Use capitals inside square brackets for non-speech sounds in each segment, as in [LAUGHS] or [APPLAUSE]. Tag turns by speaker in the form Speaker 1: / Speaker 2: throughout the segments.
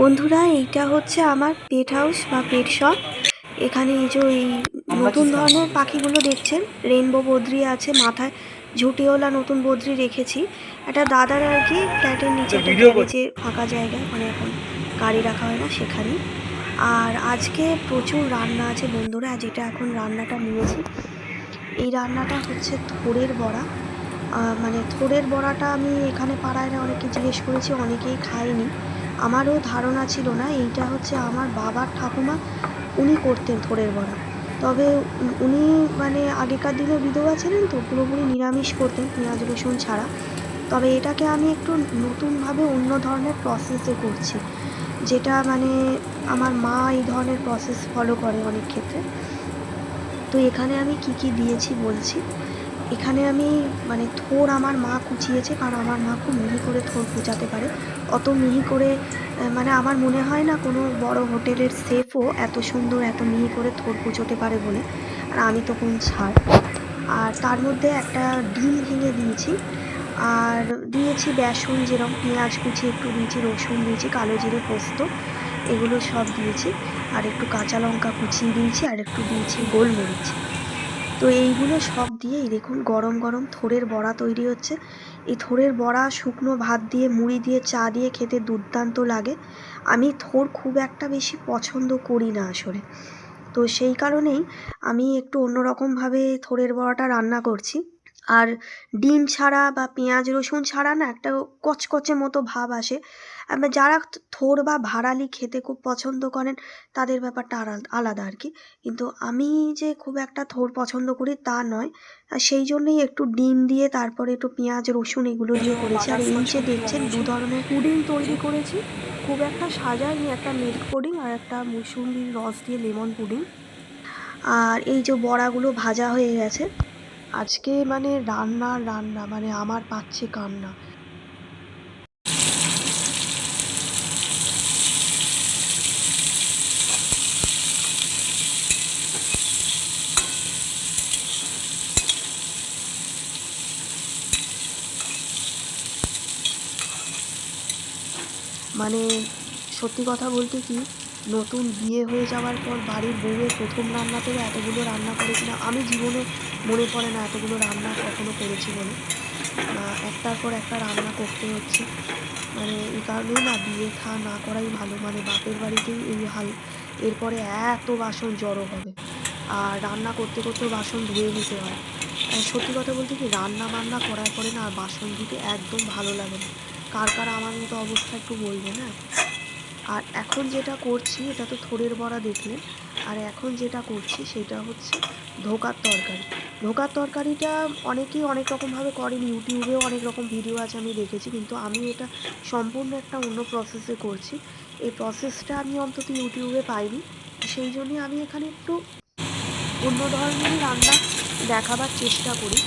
Speaker 1: বন্ধুরা এইটা হচ্ছে আমার পেট হাউস বা পেট শপ এখানে এই যে এই নতুন ধরনের পাখিগুলো দেখছেন রেনবো বদ্রি আছে মাথায় ঝুটিওয়ালা নতুন বদ্রি রেখেছি। একটা দাদার আর কি ফ্ল্যাটের নিচে একটা গ্যারেজে ফাঁকা জায়গা মানে এখন গাড়ি রাখা হয় না সেখানে। আর আজকে প্রচুর রান্না আছে বন্ধুরা যেটা এখন রান্নাটা নিয়েছি। এই রান্নাটা হচ্ছে থোড়ের বড়া। মানে থোড়ের বড়াটা আমি এখানে পাড়ায় না অনেকে জিজ্ঞেস করেছি অনেকেই খায়নি। আমারও ধারণা ছিল না, এইটা হচ্ছে আমার বাবার ঠাকুমা, উনি করতেন থোড়ের বড়া। তবে উনি- মানে আগেকার দিনে বিধবা ছিলেন তো, পুরোপুরি নিরামিষ করতেন, পেঁয়াজ, রসুন ছাড়া। তবে এটাকে আমি একটু নতুনভাবে অন্য ধরনের প্রসেসে করছি, যেটা মানে আমার মা এই ধরনের প্রসেস ফলো করে অনেক ক্ষেত্রে। তো এখানে আমি কি কি দিয়েছি বলছি। এখানে আমি মানে থোর আমার মা কুচিয়েছে, কারণ আমার মা খুব মিহি করে থোর কুচাতে পারে। অত মিহি করে মানে আমার মনে হয় না কোনো বড় হোটেলের শেফও এত সুন্দর, এত মিহি করে থোর কুচোতে পারে বলে। আর আমি তো কোন ছাড় আর তার মধ্যে একটা ডিম ভেঙে দিয়েছি। আর দিয়েছি বেসন যেরকম, পেঁয়াজ কুচি, একটু দিয়েছি, রসুন দিয়েছি, কালো জিরে পোস্ত, এগুলো সব দিয়েছি। আর একটু কাঁচা লঙ্কা কুচিয়ে দিয়েছি, আর একটু দিয়েছি গোলমরিচ। তো এইগুলো সব দিয়েই দেখুন গরম গরম থোড়ের বড়া তৈরি হচ্ছে। এই থোড়ের বড়া, শুকনো ভাত দিয়ে, মুড়ি দিয়ে, চা দিয়ে খেতে দুর্দান্ত লাগে। আমি থোর খুব একটা বেশি পছন্দ করি না আসলে। তো সেই কারণেই আমি একটু অন্যরকমভাবে থোড়ের বড়াটা রান্না করছি। আর ডিম ছাড়া বা পেঁয়াজ, রসুন ছাড়া না একটা কচকচে মতো ভাব আসে। যারা থোর বা ভাড়ালি খেতে খুব পছন্দ করেন, তাদের ব্যাপারটা আলাদা আলাদা আর কি। কিন্তু আমি যে খুব একটা থোর পছন্দ করি তা নয়। আর সেই জন্যই একটু ডিম দিয়ে তারপরে একটু পেঁয়াজ, রসুন এগুলো দিয়ে করেছি। আর এই যে দেখছেন দু ধরনের পুডিং তৈরি করেছি। খুব একটা সাজাইনি, একটা মিল্ক পুডিং আর একটা মুসুম্বির রস দিয়ে লেমন পুডিং। আর এই যে বড়াগুলো ভাজা হয়ে গেছে। আজকে মানে রান্না রান্না মানে আমার পাচ্ছে কান্না। মানে সত্যি কথা বলতে কি নতুন বিয়ে হয়ে যাওয়ার পর বাড়ির বউয়ের প্রথম রান্না থেকে এতগুলো রান্না করে কিনা আমি জীবনে মনে পড়ে না এতগুলো রান্না কখনো করেছি বলে। একটার পর একটা রান্না করতে হচ্ছে। মানে এই কারণেই না বিয়ে থা না করাই ভালো। মানে বাপের বাড়িতেই এই হাল, এরপরে এত বাসন জড়ো হবে। আর রান্না করতে করতেও বাসন ধুয়ে নিতে হয়। সত্যি কথা বলতে কি, রান্না বান্না করার পরে না বাসন ধুতে একদম ভালো লাগে না। কার কার আমার মতো অবস্থা একটু বলবে না আর এখন যেটা করছি, এটা তো থোড়ের বড়া দেখলেন আর এখন যেটা করছি সেটা হচ্ছে ধোকার তরকারি। ধোকার তরকারিটা অনেকেই অনেক রকমভাবে করেন, ইউটিউবেও অনেক রকম ভিডিও আছে আমি দেখেছি, কিন্তু আমি এটা সম্পূর্ণ একটা অন্য প্রসেসে করছি। এই প্রসেসটা আমি অন্তত ইউটিউবে পাইনি, সেই জন্যই আমি এখানে একটু অন্য ধরনেরই রান্না দেখাবার চেষ্টা করি।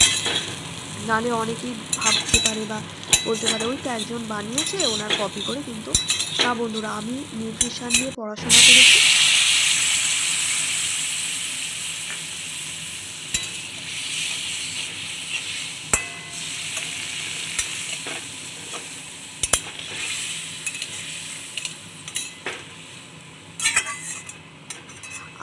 Speaker 1: নাহলে অনেকেই ভাবতে পারে বা বলতে পারে, ওই তো একজন বানিয়েছে, ওনার কপি করে কিন্তু না বন্ধুরা, আমি নিউট্রিশন নিয়ে পড়াশোনা করেছি।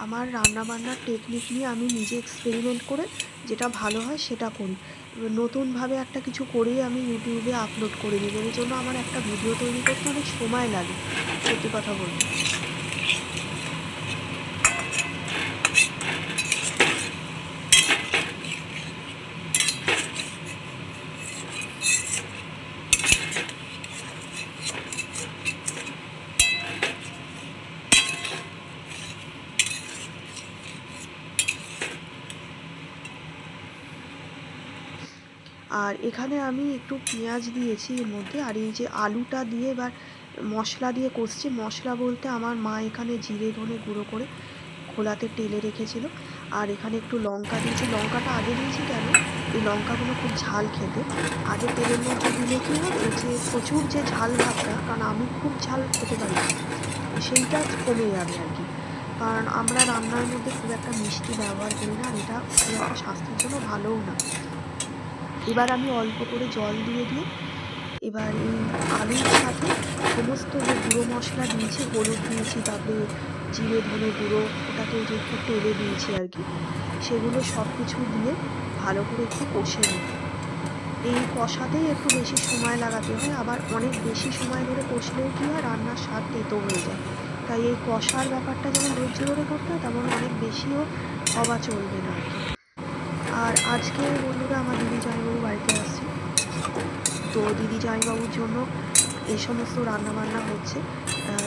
Speaker 1: আমার রান্না বান্নার টেকনিক নিয়ে আমি নিজে এক্সপেরিমেন্ট করে যেটা ভালো হয় সেটা করি। নতুনভাবে একটা কিছু করেই আমি ইউটিউবে আপলোড করে দিই এর জন্য আমার একটা ভিডিও তৈরি করতে অনেক সময় লাগে। সত্যি কথা বলতে। আর এখানে আমি একটু পেঁয়াজ দিয়েছি এর মধ্যে, আর এই যে আলুটা দিয়ে এবার মশলা দিয়ে কষছি। মশলা বলতে আমার মা এখানে জিরে ধনে গুঁড়ো করে খোলাতে টেলে রেখেছিল। আর এখানে একটু লঙ্কা দিয়েছি। লঙ্কাটা আগে দিয়েছি কেন? এই লঙ্কাগুলো খুব ঝাল খেতে। আগে তেলের মধ্যে দিলে কী হবে? যে প্রচুর যে ঝাল ভাবটা কারণ আমি খুব ঝাল খেতে পারি সেইটা কমে যাবে আর কি। কারণ আমরা রান্নার মধ্যে খুব একটা মিষ্টি ব্যবহার করি না, আর এটা স্বাস্থ্যের জন্য ভালোও না। এবার আমি অল্প করে জল দিয়ে দিয়ে এবার এই আলুর সাথে সমস্ত যে গুঁড়ো মশলা দিয়েছি, হলুদ দিয়েছি, তারপরে জিরে, ধনে গুঁড়ো ওটাকে যে একটু তেলে দিয়েছি আর কি, সেগুলো সব কিছু দিয়ে ভালো করে একটু কষে নিই। এই কষাতেই একটু বেশি সময় লাগাতে হয়, আবার অনেক বেশি সময় ধরে কষলেও কী হয়, রান্নার স্বাদ তেতো হয়ে যায়। তাই এই কষার ব্যাপারটা যেমন ধৈর্য ধরে করতে হয় তেমন অনেক বেশিও হওয়া চলবে না আর কি। আর আজকে বন্ধুরা আমার দিদি জামাইবাবু বাড়িতে আসছে। তো দিদি জামাইবাবুর জন্য এই সমস্ত রান্নাবান্না হচ্ছে।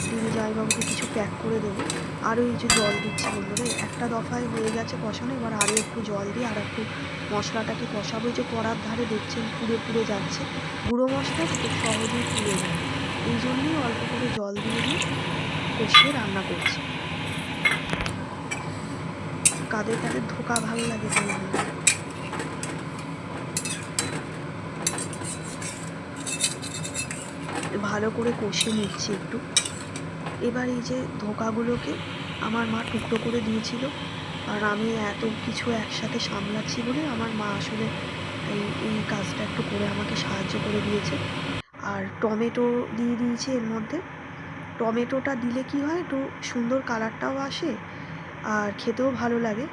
Speaker 1: দিদি জামাইবাবুকে কিছু প্যাক করে দেবো। আরও এই যে জল দিচ্ছি বন্ধুরা একটা দফায় হয়ে গেছে কষানো, এবার আরও একটু জল দিয়ে আর একটু মশলাটাকে কষাবো। যে কড়ার ধারে দেখছেন পুড়ে পুড়ে যাচ্ছে। গুঁড়ো মশলা খুব সহজেই পুড়ে যায়। এই জন্যই অল্প করে জল দিয়ে দিয়ে কষিয়ে রান্না করছি। কাদের কাদের ধোকা ভালো লাগে বলুন না। ভালো করে কষে নিচ্ছি একটু। এবার এই যে ধোকাগুলোকে আমার মা টুকরো করে দিয়েছিল আর আমি এত কিছু একসাথে সামলাচ্ছি বলে আমার মা আসলে এই এই কাজটা একটু করে আমাকে সাহায্য করে দিয়েছে। আর টমেটো দিয়ে দিয়েছি এর মধ্যে। টমেটোটা দিলে কি হয় একটু সুন্দর কালারটাও আসে আর খেতেও ভালো লাগে।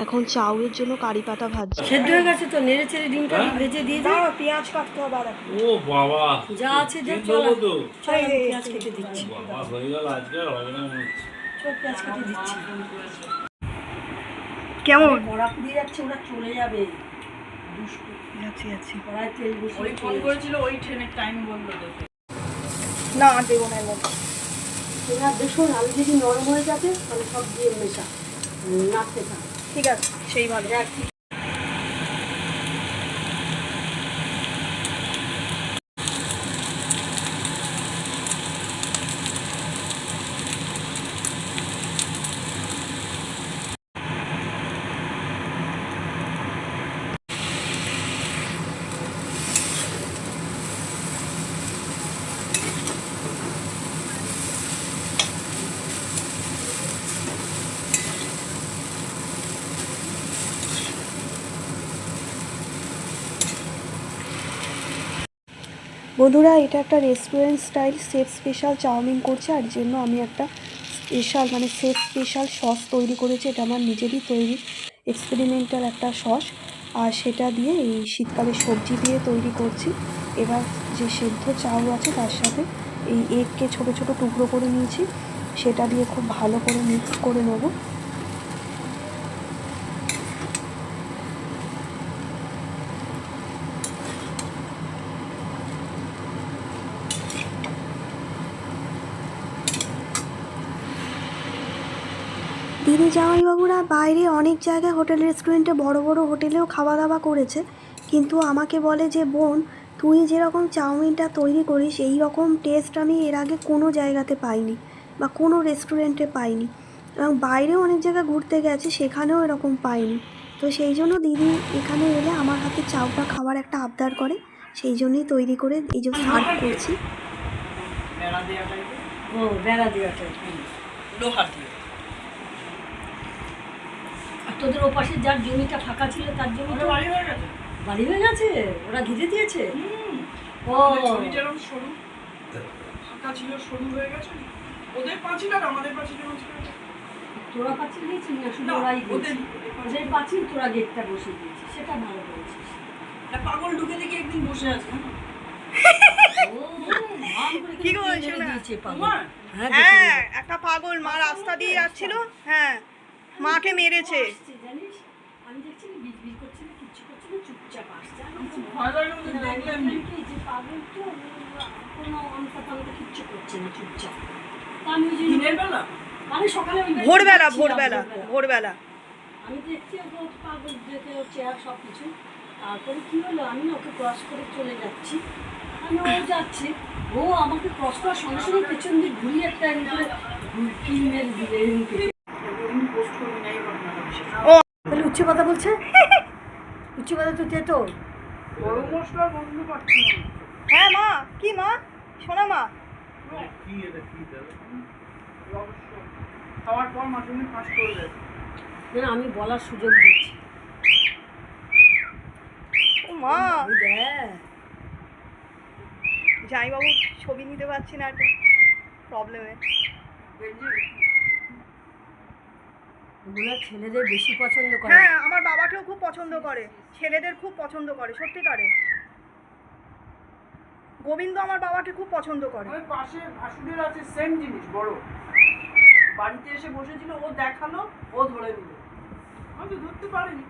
Speaker 1: এখন চাউয়ের জন্য কারি পাতা ভাজছি।
Speaker 2: সেদ্ধ হয়ে গেছে তো নেড়ে চেড়ে ডিমটা
Speaker 3: হ্যাঁ?
Speaker 2: ভেজে দিয়ে দাও
Speaker 1: পেঁয়াজ কাটতে হবে আর
Speaker 3: ও বাবা
Speaker 2: যা আছে যা
Speaker 3: কি
Speaker 2: চল
Speaker 3: তো।
Speaker 2: চল। পেঁয়াজ কেটে দিচ্ছি।
Speaker 3: বাবা হয়ে গেল আজকে আর হবে না মনে হচ্ছে।
Speaker 2: চল পেঁয়াজ কেটে দিচ্ছি।
Speaker 1: কেমন?
Speaker 2: কড়া পুড়িয়ে যাচ্ছে ওরা চলে যাবে। দুষ্টু।
Speaker 1: আছি আছি।
Speaker 2: কড়াই তেল বসিয়ে
Speaker 4: ওই ফোন করেছিল ওই ট্রেনের টাইম বলল দেখে।
Speaker 1: না দেবো না
Speaker 2: এবার। দেখুন আলু যদি নরম হয়ে যাবে তাহলে সব দিয়ে মেশা। নাড়তে থাক।
Speaker 1: ঠিক আছে সেই ভালো
Speaker 2: দেখ
Speaker 1: বন্ধুরা, এটা একটা restaurant style chef special chowmein করছে, আর জন্য আমি একটা স্পেশাল মানে সেফ স্পেশাল সস তৈরি করেছি। এটা আমার নিজেরই তৈরি এক্সপেরিমেন্টাল একটা সস আর সেটা দিয়ে এই শীতকালে সবজি দিয়ে তৈরি করছি। এবার যে সেদ্ধ চাউ আছে, তার সাথে এই এগকে ছোট ছোট টুকরো করে নিয়েছি। সেটা দিয়ে খুব ভালো করে মিক্স করে নেব। জামাইবাবুরা বাইরে অনেক জায়গায় হোটেল রেস্টুরেন্টে বড় বড় হোটেলেও খাওয়া দাওয়া করেছে। কিন্তু আমাকে বলে যে, বোন, তুই যেরকম চাউমিনটা তৈরি করিস এই রকম টেস্ট আমি এর আগে কোনো জায়গাতে পাইনি বা কোনো রেস্টুরেন্টে পাইনি। এবং বাইরেও অনেক জায়গায় ঘুরতে গেছে, সেখানেও এরকম পাইনি। তো সেই জন্য দিদি এখানে এলে আমার হাতে চাউটা খাওয়ার একটা আবদার করে, সেই জন্যই তৈরি করে এই যে সার্ভ করছি।
Speaker 2: ও, বেড়া
Speaker 4: দিয়ে।
Speaker 2: আর তোদের ওপাশে যার জমিটা ফাঁকা ছিল তার জমি
Speaker 4: ওটা বাড়ি হয়ে গেছে।
Speaker 2: বাড়ি হয়ে গেছে? ওরা ঘিরে দিয়েছে? ও।
Speaker 4: যেরকম সরু ফাঁকা ছিল সরু হয়ে গেছে। ওদের পাঁচিল আর আমাদের পাঁচিলের মাঝখানে।
Speaker 2: তোরা পাচ্ছিস দিয়েছিস না? শুধু ওরাই
Speaker 4: ওদের
Speaker 2: ওদের পাচ্ছিস তোরা গেটটা দিয়েছিস সেটা ভালো করেছিস।
Speaker 4: পাগল ঢুকে দেখি একদিন বসে আছে
Speaker 2: ও, ভান করে
Speaker 1: কি গো, শোনা?
Speaker 2: পাগল। হ্যাঁ,
Speaker 1: হ্যাঁ একটা পাগল মা রাস্তা দিয়ে যাচ্ছিল। হ্যাঁ। মাকে মেরেছে।
Speaker 2: মানে
Speaker 1: ভোরবেলা ভোরবেলা ভোরবেলা।
Speaker 2: আমি দেখছি ওকে পাগল দেখে ও চেয়ার সব কিছু তারপরে কি হলো আমি ওকে ক্রস করে চলে যাচ্ছি। আমি ও যাচ্ছে ও আমাকে ক্রস করার সঙ্গে সঙ্গে পেছন দিয়ে ঘুরিয়ে একটা করে ঘুরকি মেরে দিলে এরকম করে।
Speaker 4: এমনি পোস্ট করবি না এই ঘটনাটা বেশি
Speaker 2: তাহলে উচ্চ কথা বলছে? [LAUGHS] উচ্চ কথা তো তেতো।
Speaker 1: হ্যাঁ মা কি মা? শোনা মা।
Speaker 2: না আমি বলার সুযোগ দিচ্ছি।
Speaker 5: ও মা।
Speaker 2: দেখ।
Speaker 5: জামাইবাবু ছবি নিতে পারছি না একটা প্রবলেমে
Speaker 2: ওগুলো ছেলেদের বেশি পছন্দ করে।
Speaker 5: হ্যাঁ আমার বাবাকেও খুব পছন্দ করে। ছেলেদের খুব পছন্দ করে সত্যিকারে গোবিন্দ আমার বাবাকে খুব পছন্দ করে।
Speaker 4: ওই পাশে ভাসুদের আছে সেম জিনিস বড়। বাড়িতে এসে বসেছিল ও দেখাল ও ধরে নিল। আমি তো ধরতে পারিনি।